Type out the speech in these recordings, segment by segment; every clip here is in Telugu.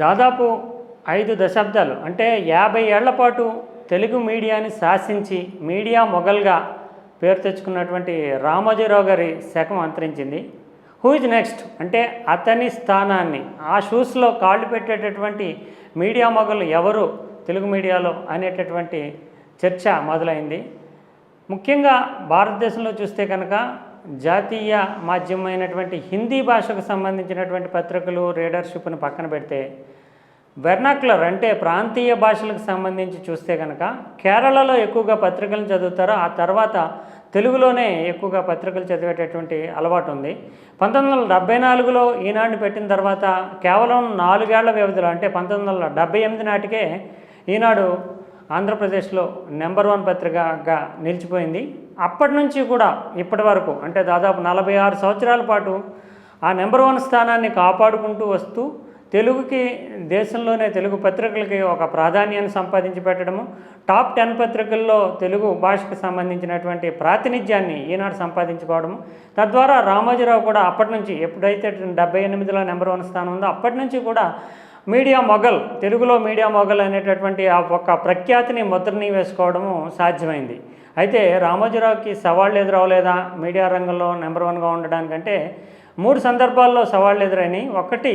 దాదాపు ఐదు దశాబ్దాలు అంటే యాభై ఏళ్ళ పాటు తెలుగు మీడియాని శాసించి మీడియా మొఘల్గా పేరు తెచ్చుకున్నటువంటి రామోజీరావు గారి శకం అంతరించింది. హూ ఇస్ నెక్స్ట్ అంటే అతని స్థానాన్ని ఆ షూస్లో కాళ్ళు పెట్టేటటువంటి మీడియా మొఘలు ఎవరు తెలుగు మీడియాలో అనేటటువంటి చర్చ మొదలైంది. ముఖ్యంగా భారతదేశంలో చూస్తే కనుక జాతీయ మాధ్యమైనటువంటి హిందీ భాషకు సంబంధించినటువంటి పత్రికలు రీడర్షిప్ను పక్కన పెడితే వెర్నాక్యులర్ అంటే ప్రాంతీయ భాషలకు సంబంధించి చూస్తే కనుక కేరళలో ఎక్కువగా పత్రికలను చదువుతారో. ఆ తర్వాత తెలుగులోనే ఎక్కువగా పత్రికలు చదివేటటువంటి అలవాటు ఉంది. పంతొమ్మిది వందల డెబ్బై నాలుగులో ఈనాడు పెట్టిన తర్వాత కేవలం నాలుగేళ్ళ వ్యవధిలో అంటే పంతొమ్మిది వందల డెబ్బై ఎనిమిది నాటికే ఈనాడు ఆంధ్రప్రదేశ్లో నెంబర్ వన్ పత్రికగా నిలిచిపోయింది. అప్పటి నుంచి కూడా ఇప్పటి వరకు అంటే దాదాపు నలభై ఆరు సంవత్సరాల పాటు ఆ నెంబర్ వన్ స్థానాన్ని కాపాడుకుంటూ వస్తూ తెలుగుకి దేశంలోనే తెలుగు పత్రికలకి ఒక ప్రాధాన్యాన్ని సంపాదించి పెట్టడము టాప్ టెన్ పత్రికల్లో తెలుగు భాషకు సంబంధించినటువంటి ప్రాతినిధ్యాన్ని ఈనాడు సంపాదించుకోవడము తద్వారా రామోజీరావు కూడా అప్పటి నుంచి ఎప్పుడైతే డెబ్బై ఎనిమిదిలో నెంబర్ వన్ స్థానం ఉందో అప్పటి నుంచి కూడా మీడియా మొఘల్ తెలుగులో మీడియా మొగల్ అనేటటువంటి ఆ ఒక్క ప్రఖ్యాతిని ముద్రని వేసుకోవడము సాధ్యమైంది. అయితే రామోజీరావుకి సవాళ్ళు ఎదురవలేదా మీడియా రంగంలో నెంబర్ వన్గా ఉండడానికంటే మూడు సందర్భాల్లో సవాళ్ళు ఎదురైనాయి. ఒకటి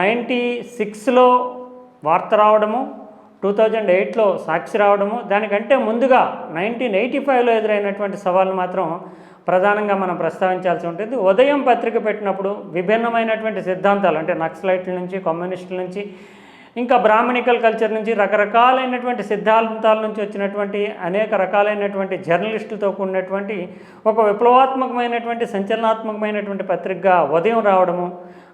నైంటీ సిక్స్లో వార్త రావడము టూ థౌజండ్ ఎయిట్లో సాక్షి రావడము దానికంటే ముందుగా నైన్టీన్ ఎయిటీ ఫైవ్లో ఎదురైనటువంటి సవాళ్ళు మాత్రం ప్రధానంగా మనం ప్రస్తావించాల్సి ఉంటుంది. ఉదయం పత్రిక పెట్టినప్పుడు విభిన్నమైనటువంటి సిద్ధాంతాలు అంటే నక్సలైట్ల నుంచి కమ్యూనిస్టుల నుంచి ఇంకా బ్రాహ్మణికల్ కల్చర్ నుంచి రకరకాలైనటువంటి సిద్ధాంతాల నుంచి వచ్చినటువంటి అనేక రకాలైనటువంటి జర్నలిస్టులతో కూడినటువంటి ఒక విప్లవాత్మకమైనటువంటి సంచలనాత్మకమైనటువంటి పత్రికగా ఉదయం రావడము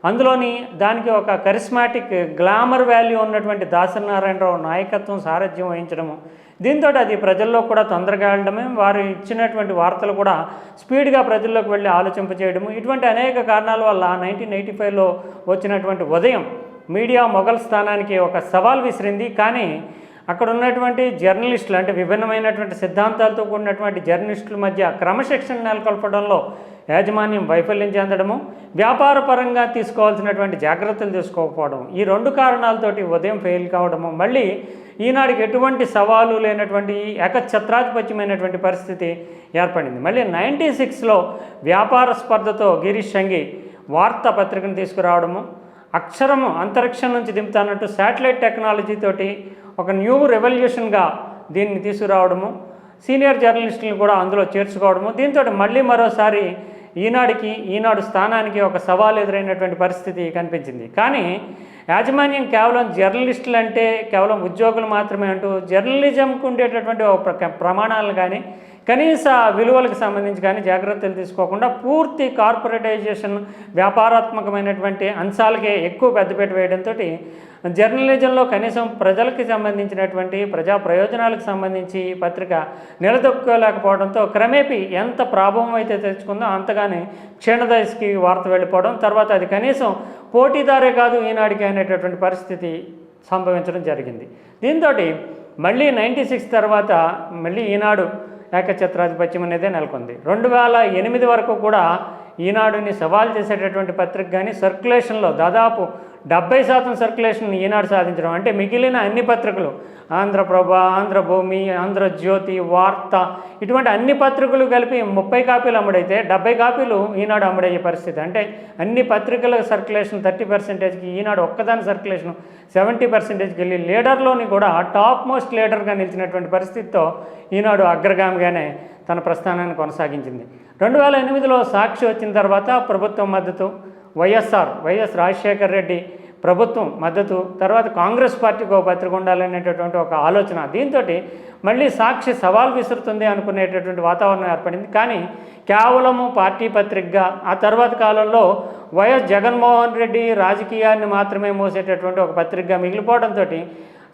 అందులోని దానికి ఒక కరిస్మాటిక్ గ్లామర్ వాల్యూ ఉన్నటువంటి దాసనారాయణరావు నాయకత్వం సారథ్యం వహించడము. దీంతో అది ప్రజల్లో కూడా తొందరగా వెళ్ళడమే వారు ఇచ్చినటువంటి వార్తలు కూడా స్పీడ్గా ప్రజల్లోకి వెళ్ళి ఆలోచింపచేయడము. ఇటువంటి అనేక కారణాల వల్ల నైన్టీన్ ఎయిటీ ఫైవ్లో వచ్చినటువంటి ఉదయం మీడియా మొఘల్ స్థానానికి ఒక సవాల్ విసిరింది. కానీ అక్కడ ఉన్నటువంటి జర్నలిస్టులు అంటే విభిన్నమైనటువంటి సిద్ధాంతాలతో కూడినటువంటి జర్నలిస్టుల మధ్య క్రమశిక్షణ నెలకొల్పడంలో యాజమాన్యం వైఫల్యం చెందడము వ్యాపార పరంగా తీసుకోవాల్సినటువంటి జాగ్రత్తలు తీసుకోకపోవడం ఈ రెండు కారణాలతోటి ఉదయం ఫెయిల్ కావడము మళ్ళీ ఈనాడికి ఎటువంటి సవాలు లేనటువంటి ఏకఛత్రాధిపత్యమైనటువంటి పరిస్థితి ఏర్పడింది. మళ్ళీ నైంటీ సిక్స్లో వ్యాపార స్పర్ధతో గిరీష్ సంఘి వార్తా పత్రికను తీసుకురావడము అక్షరము అంతరిక్షం నుంచి దింపుతానంటూ శాటిలైట్ టెక్నాలజీ తోటి ఒక న్యూ రెవల్యూషన్గా దీన్ని తీసుకురావడము సీనియర్ జర్నలిస్టులను కూడా అందులో చేర్చుకోవడము దీంతో మళ్ళీ మరోసారి ఈనాడికి ఈనాడు స్థానానికి ఒక సవాల్ ఎదురైనటువంటి పరిస్థితి కనిపించింది. కానీ యాజమాన్యం కేవలం జర్నలిస్టులు అంటే కేవలం ఉద్యోగులు మాత్రమే అంటూ జర్నలిజంకు ఉండేటటువంటి ఒక ప్ర- కానీ కనీస విలువలకు సంబంధించి కానీ జాగ్రత్తలు తీసుకోకుండా పూర్తి కార్పొరేటైజేషన్ వ్యాపారాత్మకమైనటువంటి అంశాలకే ఎక్కువ పెద్దపీట వేయడంతో జర్నలిజంలో కనీసం ప్రజలకు సంబంధించినటువంటి ప్రజా ప్రయోజనాలకు సంబంధించి పత్రిక నిలదొక్కోలేకపోవడంతో క్రమేపీ ఎంత ప్రాభవం అయితే తెచ్చుకుందో అంతగానే క్షీణదశకి వార్త వెళ్ళిపోవడం తర్వాత అది కనీసం పోటీదారే కాదు ఈనాడికి అనేటటువంటి పరిస్థితి సంభవించడం జరిగింది. దీంతో మళ్ళీ నైంటీ సిక్స్ తర్వాత మళ్ళీ ఈనాడు ఏకఛత్రాధిపత్యం అనేది నెలకొంది. రెండు వేల ఎనిమిది వరకు కూడా ఈనాడుని సవాల్ చేసేటటువంటి పత్రిక కానీ సర్క్యులేషన్లో దాదాపు డెబ్బై శాతం సర్క్యులేషన్ ఈనాడు సాధించడం. అంటే మిగిలిన అన్ని పత్రికలు ఆంధ్రప్రభ ఆంధ్రభూమి ఆంధ్రజ్యోతి వార్త ఇటువంటి అన్ని పత్రికలు కలిపి ముప్పై కాపీలు అమ్ముడైతే డెబ్బై కాపీలు ఈనాడు అమ్ముడయ్యే పరిస్థితి. అంటే అన్ని పత్రికల సర్క్యులేషన్ థర్టీ పర్సెంటేజ్కి ఈనాడు ఒక్కదాని సర్క్యులేషన్ సెవెంటీ పర్సెంటేజ్కి వెళ్ళి లీడర్లోని కూడా టాప్ మోస్ట్ లీడర్గా నిలిచినటువంటి పరిస్థితితో ఈనాడు అగ్రగామిగానే తన ప్రస్థానాన్ని కొనసాగించింది. రెండు వేల ఎనిమిదిలో సాక్షి వచ్చిన తర్వాత ప్రభుత్వం మద్దతు వైఎస్ఆర్ వైఎస్ రాజశేఖర రెడ్డి ప్రభుత్వం మద్దతు తర్వాత కాంగ్రెస్ పార్టీకి ఒక పత్రిక ఉండాలనేటటువంటి ఒక ఆలోచన. దీంతో మళ్ళీ సాక్షి సవాల్ విసురుతుంది అనుకునేటటువంటి వాతావరణం ఏర్పడింది. కానీ కేవలము పార్టీ పత్రికగా ఆ తర్వాత కాలంలో వైఎస్ జగన్మోహన్ రెడ్డి రాజకీయాన్ని మాత్రమే మోసేటటువంటి ఒక పత్రికగా మిగిలిపోవడంతో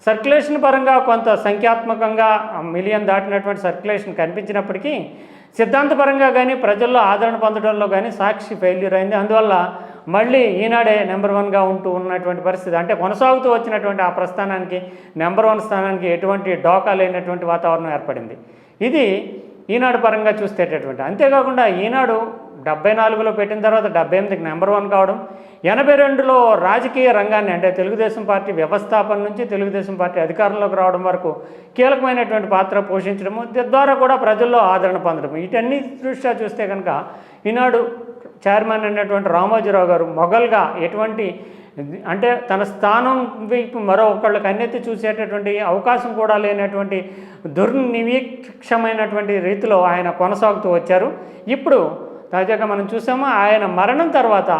సర్క్యులేషన్ పరంగా కొంత సంఖ్యాత్మకంగా మిలియన్ దాటినటువంటి సర్క్యులేషన్ కనిపించినప్పటికీ సిద్ధాంతపరంగా కానీ ప్రజల్లో ఆదరణ పొందడంలో కానీ సాక్షి ఫెయిల్యూర్ అయింది. అందువల్ల మళ్ళీ ఈనాడే నెంబర్ వన్గా ఉంటూ ఉన్నటువంటి పరిస్థితి. అంటే కొనసాగుతూ వచ్చినటువంటి ఆ ప్రస్థానానికి నెంబర్ వన్ స్థానానికి ఎటువంటి డోకా లేనటువంటి వాతావరణం ఏర్పడింది. ఇది ఈనాడు పరంగా చూస్తేటటువంటి అంతేకాకుండా ఈనాడు డెబ్బై నాలుగులో పెట్టిన తర్వాత డెబ్బై ఎనిమిదికి నెంబర్ వన్ కావడం ఎనభై రెండులో రాజకీయ రంగాన్ని అంటే తెలుగుదేశం పార్టీ వ్యవస్థాపన నుంచి తెలుగుదేశం పార్టీ అధికారంలోకి రావడం వరకు కీలకమైనటువంటి పాత్ర పోషించడము తద్వారా కూడా ప్రజల్లో ఆదరణ పొందడం వీటన్ని దృష్ట్యా చూస్తే కనుక ఈనాడు చైర్మన్ అయినటువంటి రామోజీరావు గారు మొఘల్గా ఎటువంటి అంటే తన స్థానం వైపు మరో ఒకళ్ళు అన్నెత్తి చూసేటటువంటి అవకాశం కూడా లేనటువంటి దుర్నివీక్షమైనటువంటి రీతిలో ఆయన కొనసాగుతూ వచ్చారు. ఇప్పుడు తాజాగా మనం చూసాము ఆయన మరణం తర్వాత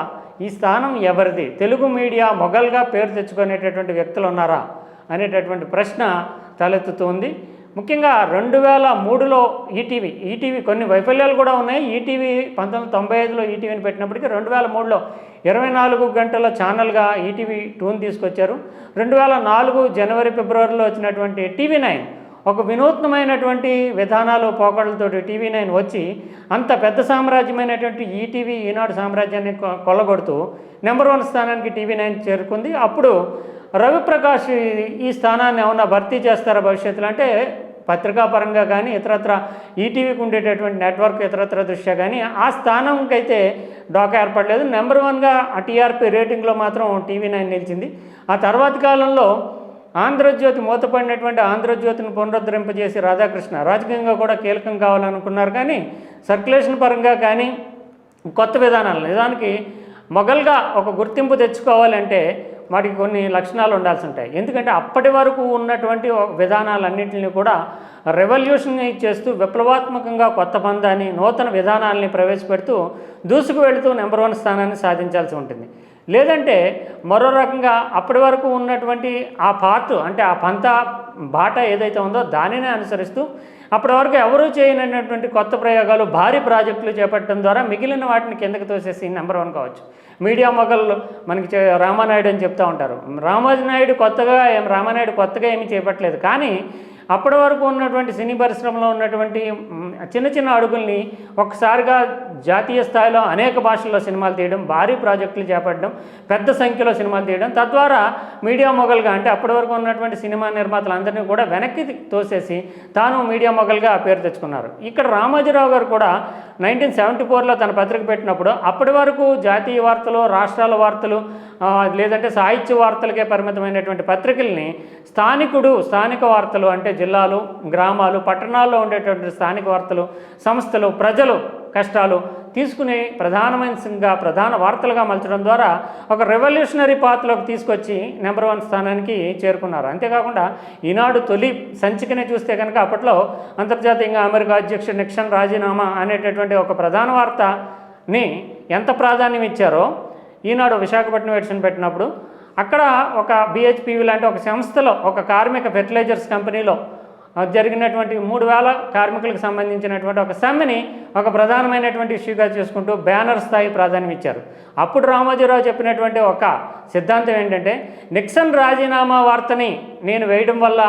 ఈ స్థానం ఎవరిది? తెలుగు మీడియా మొఘల్గా పేరు తెచ్చుకునేటటువంటి వ్యక్తులు ఉన్నారా అనేటటువంటి ప్రశ్న తలెత్తుతోంది. ముఖ్యంగా రెండు వేల మూడులో ఈటీవీ ఈటీవీ కొన్ని వైఫల్యాలు కూడా ఉన్నాయి. ఈటీవీ పంతొమ్మిది తొంభై ఐదులో ఈటీవీని పెట్టినప్పటికీ రెండు వేల మూడులో ఇరవై నాలుగు గంటల ఛానల్గా ఈటీవీ టూని తీసుకొచ్చారు. రెండు వేల నాలుగు జనవరి ఫిబ్రవరిలో వచ్చినటువంటి టీవీ నైన్ ఒక వినూత్నమైనటువంటి విధానాలు పోకడలతోటి టీవీ నైన్ వచ్చి అంత పెద్ద సామ్రాజ్యమైనటువంటి ఈటీవీ ఈనాడు సామ్రాజ్యాన్ని కొల్లగొడుతూ నెంబర్ వన్ స్థానానికి టీవీ నైన్ చేరుకుంది. అప్పుడు రవిప్రకాష్ ఈ- స్థానాన్ని ఏమన్నా భర్తీ చేస్తారా భవిష్యత్తులో? అంటే పత్రికాపరంగా కానీ ఇతరత్ర ఈటీవీకి ఉండేటటువంటి నెట్వర్క్ ఇతరత్ర దృష్ట్యా కానీ ఆ స్థానంకైతే డోకా ఏర్పడలేదు. నెంబర్ వన్గా ఆ టీఆర్పీ రేటింగ్లో మాత్రం టీవీ నైన్ నిలిచింది. ఆ తర్వాతి కాలంలో ఆంధ్రజ్యోతి మూతపడినటువంటి ఆంధ్రజ్యోతిని పునరుద్ధరింపజేసి రాధాకృష్ణ రాజకీయంగా కూడా కీలకం కావాలనుకున్నారు. కానీ సర్క్యులేషన్ పరంగా కానీ కొత్త విధానాలు నిజానికి మొఘల్గా ఒక గుర్తింపు తెచ్చుకోవాలంటే వాటికి కొన్ని లక్షణాలు ఉండాల్సి ఉంటాయి ఎందుకంటే అప్పటి వరకు ఉన్నటువంటి విధానాలన్నింటినీ కూడా రెవల్యూషన్ చేస్తూ విప్లవాత్మకంగా కొత్త పందాన్ని నూతన విధానాలని ప్రవేశపెడుతూ దూసుకు వెళుతూ నెంబర్ వన్ స్థానాన్ని సాధించాల్సి ఉంటుంది. లేదంటే మరో రకంగా అప్పటి వరకు ఉన్నటువంటి ఆ పార్ట్ అంటే ఆ పంత బాట ఏదైతే ఉందో దానినే అనుసరిస్తూ అప్పటి వరకు ఎవరూ చేయనటువంటి కొత్త ప్రయోగాలు భారీ ప్రాజెక్టులు చేపట్టడం ద్వారా మిగిలిన వాటిని కిందకి తోసేసి నెంబర్ వన్ కావచ్చు. మీడియా మొగలు మనకి చే- రామానాయుడు అని చెప్తూ ఉంటారు. రామానాయుడు కొత్తగా ఏం రామానాయుడు కొత్తగా ఏమీ చేపట్టలేదు. కానీ అప్పటి వరకు ఉన్నటువంటి సినీ పరిశ్రమలో ఉన్నటువంటి చిన్న చిన్న అడుగుల్ని ఒక్కసారిగా జాతీయ స్థాయిలో అనేక భాషల్లో సినిమాలు తీయడం భారీ ప్రాజెక్టులు చేపట్టడం పెద్ద సంఖ్యలో సినిమాలు తీయడం తద్వారా మీడియా మొగల్గా అంటే అప్పటి వరకు ఉన్నటువంటి సినిమా నిర్మాతలందరినీ కూడా వెనక్కి తోసేసి తాను మీడియా మొగల్గా పేరు తెచ్చుకున్నారు. ఇక్కడ రామోజీరావు గారు కూడా నైన్టీన్ సెవెంటీ ఫోర్లో తన పత్రిక పెట్టినప్పుడు అప్పటి వరకు జాతీయ వార్తలు రాష్ట్రాల వార్తలు లేదంటే సాహిత్య వార్తలకే పరిమితమైనటువంటి పత్రికల్ని స్థానికుడు స్థానిక వార్తలు అంటే జిల్లాలు గ్రామాలు పట్టణాల్లో ఉండేటువంటి స్థానిక వార్తలు సంస్థలు ప్రజలు కష్టాలు తీసుకుని ప్రధానమైన ప్రధాన వార్తలుగా మలచడం ద్వారా ఒక రెవల్యూషనరీ పాత్రలోకి తీసుకొచ్చి నెంబర్ వన్ స్థానానికి చేరుకున్నారు. అంతేకాకుండా ఈనాడు తొలి సంచికనే చూస్తే కనుక అప్పట్లో అంతర్జాతీయంగా అమెరికా అధ్యక్షుడు నిక్షన్ రాజీనామా అనేటటువంటి ఒక ప్రధాన వార్తని ఎంత ప్రాధాన్యం ఇచ్చారో ఈనాడు విశాఖపట్నం ఎడిషన్ పెట్టినప్పుడు అక్కడ ఒక బిహెచ్పివి లాంటి ఒక సంస్థలో ఒక కార్మిక ఫెర్టిలైజర్స్ కంపెనీలో జరిగినటువంటి మూడు వేల కార్మికులకు సంబంధించినటువంటి ఒక సమ్మెని ఒక ప్రధానమైనటువంటి ఇష్యూగా చేసుకుంటూ బ్యానర్ స్థాయి ప్రాధాన్యం ఇచ్చారు. అప్పుడు రామోజీరావు చెప్పినటువంటి ఒక సిద్ధాంతం ఏంటంటే నిక్సన్ రాజీనామా వార్తని నేను వేయడం వల్ల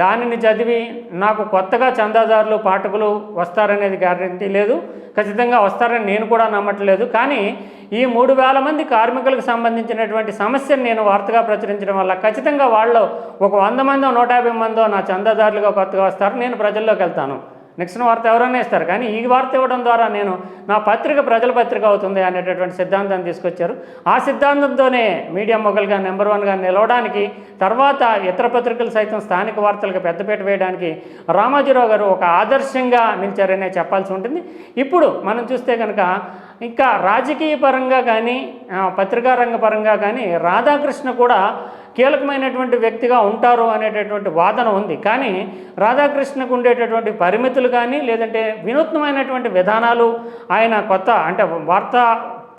దానిని చదివి నాకు కొత్తగా చందాదారులు పాఠకులు వస్తారనేది గ్యారంటీ లేదు. ఖచ్చితంగా వస్తారని నేను కూడా నమ్మట్లేదు. కానీ ఈ మూడు వేల మంది కార్మికులకు సంబంధించినటువంటి సమస్యను నేను వార్తగా ప్రచురించడం వల్ల ఖచ్చితంగా వాళ్ళు ఒక వంద మందో నూట యాభై మందో నా చందాదారులుగా కొత్తగా వస్తారు. నేను ప్రజల్లోకి వెళ్తాను. నిక్సన్ వార్త ఎవరైనా ఇస్తారు. కానీ ఈ వార్త ఇవ్వడం ద్వారా నేను నా పత్రిక ప్రజల పత్రిక అవుతుంది అనేటటువంటి సిద్ధాంతాన్ని తీసుకొచ్చారు. ఆ సిద్ధాంతంతోనే మీడియా మొగల్గా నెంబర్ వన్గా నిలవడానికి తర్వాత ఇతర పత్రికలు సైతం స్థానిక వార్తలకు పెద్దపీట వేయడానికి రామాజీరావు గారు ఒక ఆదర్శంగా నిలిచారనే చెప్పాల్సి ఉంటుంది. ఇప్పుడు మనం చూస్తే కనుక ఇంకా రాజకీయ పరంగా కానీ పత్రికా రంగ పరంగా కానీ రాధాకృష్ణ కూడా కీలకమైనటువంటి వ్యక్తిగా ఉంటారు అనేటటువంటి వాదన ఉంది. కానీ రాధాకృష్ణకు ఉండేటటువంటి పరిమితులు కానీ లేదంటే వినూత్నమైనటువంటి విధానాలు ఆయన కొత్త అంటే వార్తా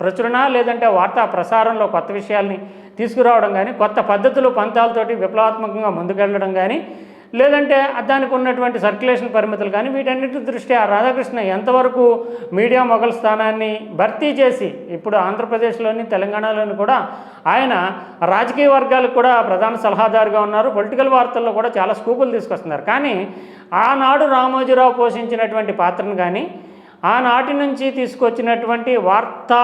ప్రచురణ లేదంటే వార్తా ప్రసారంలో కొత్త విషయాల్ని తీసుకురావడం కానీ కొత్త పద్ధతులు పంతాలతోటి విప్లవాత్మకంగా ముందుకెళ్ళడం కానీ లేదంటే దానికి ఉన్నటువంటి సర్క్యులేషన్ పరిమితులు కానీ వీటన్నిటి దృష్ట్యా రాధాకృష్ణ ఎంతవరకు మీడియా మొఘల్ స్థానాన్ని భర్తీ చేసి ఇప్పుడు ఆంధ్రప్రదేశ్లోని తెలంగాణలోని కూడా ఆయన రాజకీయ వర్గాలకు కూడా ప్రధాన సలహాదారుగా ఉన్నారు. పొలిటికల్ వార్తల్లో కూడా చాలా స్కూపులు తీసుకొస్తున్నారు. కానీ ఆనాడు రామోజీరావు పోషించినటువంటి పాత్రను కానీ ఆనాటి నుంచి తీసుకొచ్చినటువంటి వార్తా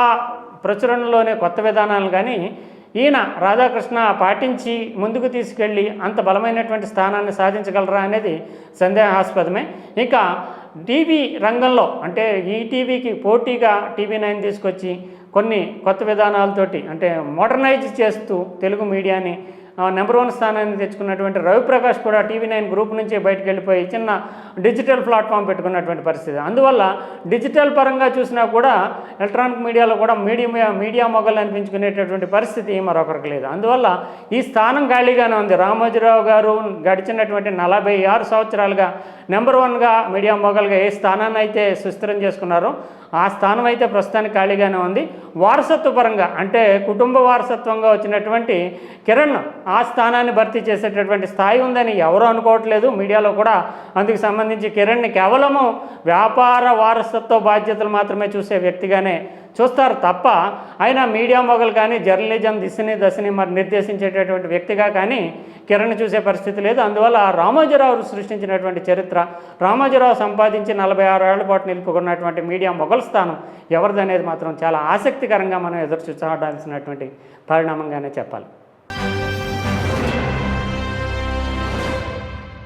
ప్రచురణలోనే కొత్త విధానాలు కానీ ఈయన రాధాకృష్ణ పాటించి ముందుకు తీసుకెళ్ళి అంత బలమైనటువంటి స్థానాన్ని సాధించగలరా అనేది సందేహాస్పదమే. ఇంకా టీవీ రంగంలో అంటే ఈటీవీకి పోటీగా టీవీ నైన్ తీసుకొచ్చి కొన్ని కొత్త విధానాలతోటి అంటే మోడర్నైజ్ చేస్తూ తెలుగు మీడియాని నెంబర్ వన్ స్థానాన్ని తెచ్చుకున్నటువంటి రవిప్రకాష్ కూడా టీవీ నైన్ గ్రూప్ నుంచే బయటకు వెళ్ళిపోయి చిన్న డిజిటల్ ప్లాట్ఫామ్ పెట్టుకున్నటువంటి పరిస్థితి. అందువల్ల డిజిటల్ పరంగా చూసినా కూడా ఎలక్ట్రానిక్ మీడియాలో కూడా మీడియా మీడియా మొగలు అనిపించుకునేటటువంటి పరిస్థితి మరొకరికి లేదు. అందువల్ల ఈ స్థానం ఖాళీగానే ఉంది. రామోజీరావు గారు గడిచినటువంటి నలభై ఆరు సంవత్సరాలుగా నెంబర్ వన్గా మీడియా మొగల్గా ఏ స్థానాన్ని అయితే సుస్థిరం చేసుకున్నారో ఆ స్థానం అయితే ప్రస్తుతానికి ఖాళీగానే ఉంది. వారసత్వ పరంగా అంటే కుటుంబ వారసత్వంగా వచ్చినటువంటి కిరణ్ ఆ స్థానాన్ని భర్తీ చేసేటటువంటి స్థాయి ఉందని ఎవరు అనుకోవట్లేదు. మీడియాలో కూడా అందుకు సంబంధించి కిరణ్ని కేవలము వ్యాపార వారసత్వ బాధ్యతలు మాత్రమే చూసే వ్యక్తిగానే చూస్తారు తప్ప ఆయన మీడియా మొగలు కానీ జర్నలిజం దిశని దశని మరి నిర్దేశించేటటువంటి వ్యక్తిగా కానీ కిరణ్ చూసే పరిస్థితి లేదు. అందువల్ల రామోజీరావు సృష్టించినటువంటి చరిత్ర రామోజీరావు సంపాదించి నలభై ఆరు ఏళ్ళ పాటు నిలుపుకున్నటువంటి మీడియా మొఘల్ స్థానం ఎవరిదనేది మాత్రం చాలా ఆసక్తికరంగా మనం ఎదురు చూడాల్సినటువంటి పరిణామంగానే చెప్పాలి.